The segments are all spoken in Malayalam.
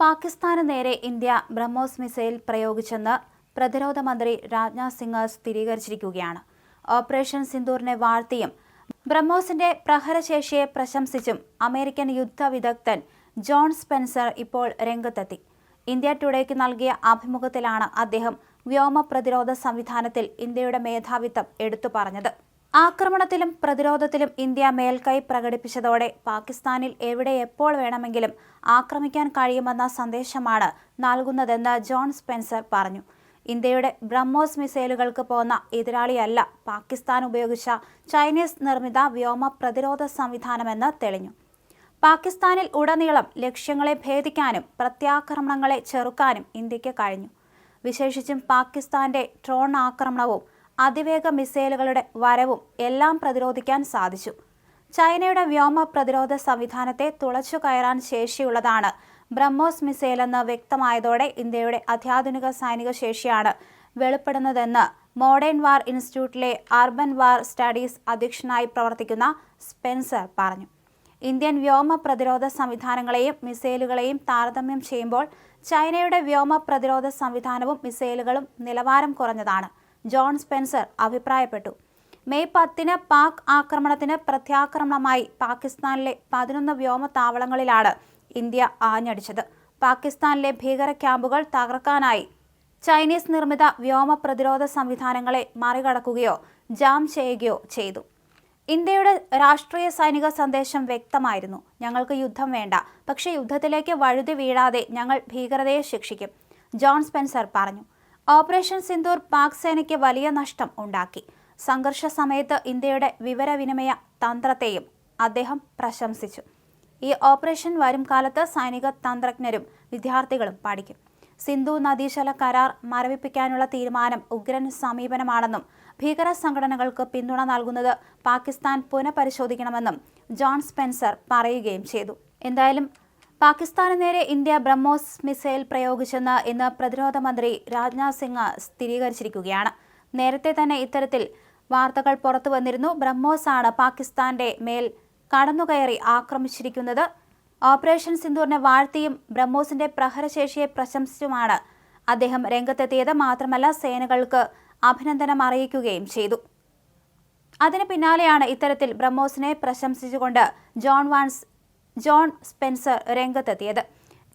പാകിസ്ഥാന് നേരെ ഇന്ത്യ ബ്രഹ്മോസ് മിസൈൽ പ്രയോഗിച്ചെന്ന് പ്രതിരോധ മന്ത്രി രാജ്നാഥ് സിംഗ് സ്ഥിരീകരിച്ചിരിക്കുകയാണ്. ഓപ്പറേഷൻ സിന്ദൂറിനെ വാഴ്ത്തിയും ബ്രഹ്മോസിന്റെ പ്രഹരശേഷിയെ പ്രശംസിച്ചും അമേരിക്കൻ യുദ്ധ വിദഗ്ധൻ ജോൺ സ്പെൻസർ ഇപ്പോൾ രംഗത്തെത്തി. ഇന്ത്യ ടുഡേക്ക് നൽകിയ അഭിമുഖത്തിലാണ് അദ്ദേഹം വ്യോമ പ്രതിരോധ സംവിധാനത്തിൽ ഇന്ത്യയുടെ മേധാവിത്വം എടുത്തു പറഞ്ഞത് ആക്രമണത്തിലും പ്രതിരോധത്തിലും ഇന്ത്യ മേൽക്കൈ പ്രകടിപ്പിച്ചതോടെ പാകിസ്ഥാനിൽ എവിടെ എപ്പോൾ വേണമെങ്കിലും ആക്രമിക്കാൻ കഴിയുമെന്ന സന്ദേശമാണ് നൽകുന്നതെന്ന് ജോൺ സ്പെൻസർ പറഞ്ഞു. ഇന്ത്യയുടെ ബ്രഹ്മോസ് മിസൈലുകൾക്ക് പോന്ന എതിരാളിയല്ല പാകിസ്ഥാൻ ഉപയോഗിച്ച ചൈനീസ് നിർമ്മിത വ്യോമ പ്രതിരോധ സംവിധാനമെന്ന് തെളിഞ്ഞു. പാകിസ്ഥാനിൽ ഉടനീളം ലക്ഷ്യങ്ങളെ ഭേദിക്കാനും പ്രത്യാക്രമണങ്ങളെ ചെറുക്കാനും ഇന്ത്യയ്ക്ക് കഴിഞ്ഞു. വിശേഷിച്ചും പാകിസ്ഥാന്റെ ഡ്രോൺ ആക്രമണവും അതിവേഗ മിസൈലുകളുടെ വരവും എല്ലാം പ്രതിരോധിക്കാൻ സാധിച്ചു. ചൈനയുടെ വ്യോമ പ്രതിരോധ സംവിധാനത്തെ തുളച്ചു കയറാൻ ശേഷിയുള്ളതാണ്. ബ്രഹ്മോസ് മിസൈലെന്ന് വ്യക്തമായതോടെ ഇന്ത്യയുടെ അത്യാധുനിക സൈനിക ശേഷിയാണ് വെളിപ്പെടുന്നതെന്ന് മോഡേൺ വാർ ഇൻസ്റ്റിറ്റ്യൂട്ടിലെ അർബൻ വാർ സ്റ്റഡീസ് അധ്യക്ഷനായി പ്രവർത്തിക്കുന്ന സ്പെൻസർ പറഞ്ഞു. ഇന്ത്യൻ വ്യോമ പ്രതിരോധ സംവിധാനങ്ങളെയും മിസൈലുകളെയും താരതമ്യം ചെയ്യുമ്പോൾ ചൈനയുടെ വ്യോമ പ്രതിരോധ സംവിധാനവും മിസൈലുകളും നിലവാരം കുറഞ്ഞതാണ്. ജോൺ സ്പെൻസർ അഭിപ്രായപ്പെട്ടു. മെയ് പത്തിന് പാക് ആക്രമണത്തിന് പ്രത്യാക്രമണമായി പാകിസ്ഥാനിലെ പതിനൊന്ന് വ്യോമ താവളങ്ങളിലാണ് ഇന്ത്യ ആഞ്ഞടിച്ചത്. പാകിസ്ഥാനിലെ ഭീകര ക്യാമ്പുകൾ തകർക്കാനായി ചൈനീസ് നിർമ്മിത വ്യോമ പ്രതിരോധ സംവിധാനങ്ങളെ മറികടക്കുകയോ ജാം ചെയ്യുകയോ ചെയ്തു. ഇന്ത്യയുടെ രാഷ്ട്രീയ സൈനിക സന്ദേശം വ്യക്തമായിരുന്നു. ഞങ്ങൾക്ക് യുദ്ധം വേണ്ട. പക്ഷേ യുദ്ധത്തിലേക്ക് വഴുതി വീഴാതെ ഞങ്ങൾ ഭീകരതയെ ശിക്ഷിക്കും. ജോൺ സ്പെൻസർ പറഞ്ഞു. ഓപ്പറേഷൻ സിന്ദൂർ പാക് സേനയ്ക്ക് വലിയ നഷ്ടം ഉണ്ടാക്കി. സംഘർഷ സമയത്ത് ഇന്ത്യയുടെ വിവരവിനിമയ തന്ത്രത്തെയും അദ്ദേഹം പ്രശംസിച്ചു. ഈ ഓപ്പറേഷൻ വരും കാലത്ത് സൈനിക തന്ത്രജ്ഞരും വിദ്യാർത്ഥികളും പഠിക്കും. സിന്ധു നദീജല കരാർ മരവിപ്പിക്കാനുള്ള തീരുമാനം ഉഗ്രൻ സമീപനമാണെന്നും ഭീകര സംഘടനകൾക്ക് പിന്തുണ നൽകുന്നത് പാകിസ്ഥാൻ പുനഃപരിശോധിക്കണമെന്നും ജോൺ സ്പെൻസർ പറയുകയും ചെയ്തു. എന്തായാലും പാകിസ്ഥാന് നേരെ ഇന്ത്യ ബ്രഹ്മോസ് മിസൈൽ പ്രയോഗിച്ചെന്ന് ഇന്ന് പ്രതിരോധ മന്ത്രി രാജ്നാഥ് സിംഗ് സ്ഥിരീകരിച്ചിരിക്കുകയാണ്. നേരത്തെ തന്നെ ഇത്തരത്തിൽ വാർത്തകൾ പുറത്തു വന്നിരുന്നു. ബ്രഹ്മോസ് ആണ് പാകിസ്ഥാന്റെ മേൽ കടന്നുകയറി ആക്രമിച്ചിരിക്കുന്നത്. ഓപ്പറേഷൻ സിന്ദൂറിനെ വാഴ്ത്തിയും ബ്രഹ്മോസിന്റെ പ്രഹരശേഷിയെ പ്രശംസിച്ചുമാണ് അദ്ദേഹം രംഗത്തെത്തിയത്. മാത്രമല്ല സേനകൾക്ക് അഭിനന്ദനം അറിയിക്കുകയും ചെയ്തു. അതിന് പിന്നാലെയാണ് ഇത്തരത്തിൽ ബ്രഹ്മോസിനെ പ്രശംസിച്ചുകൊണ്ട് ജോൺ വാൻസ് ജോൺ സ്പെൻസർ രംഗത്തെത്തിയത്.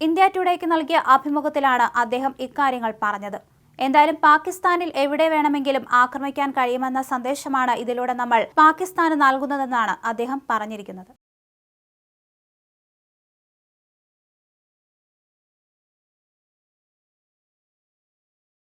ഇന്ത്യ ടുഡേക്ക് നൽകിയ അഭിമുഖത്തിലാണ് അദ്ദേഹം ഇക്കാര്യങ്ങൾ പറഞ്ഞത്. എന്തായാലും പാകിസ്ഥാനിൽ എവിടെ വേണമെങ്കിലും ആക്രമിക്കാൻ കഴിയുമെന്ന സന്ദേശമാണ് ഇതിലൂടെ നമ്മൾ പാകിസ്ഥാന് നൽകുന്നതെന്നാണ് അദ്ദേഹം പറഞ്ഞിരിക്കുന്നത്.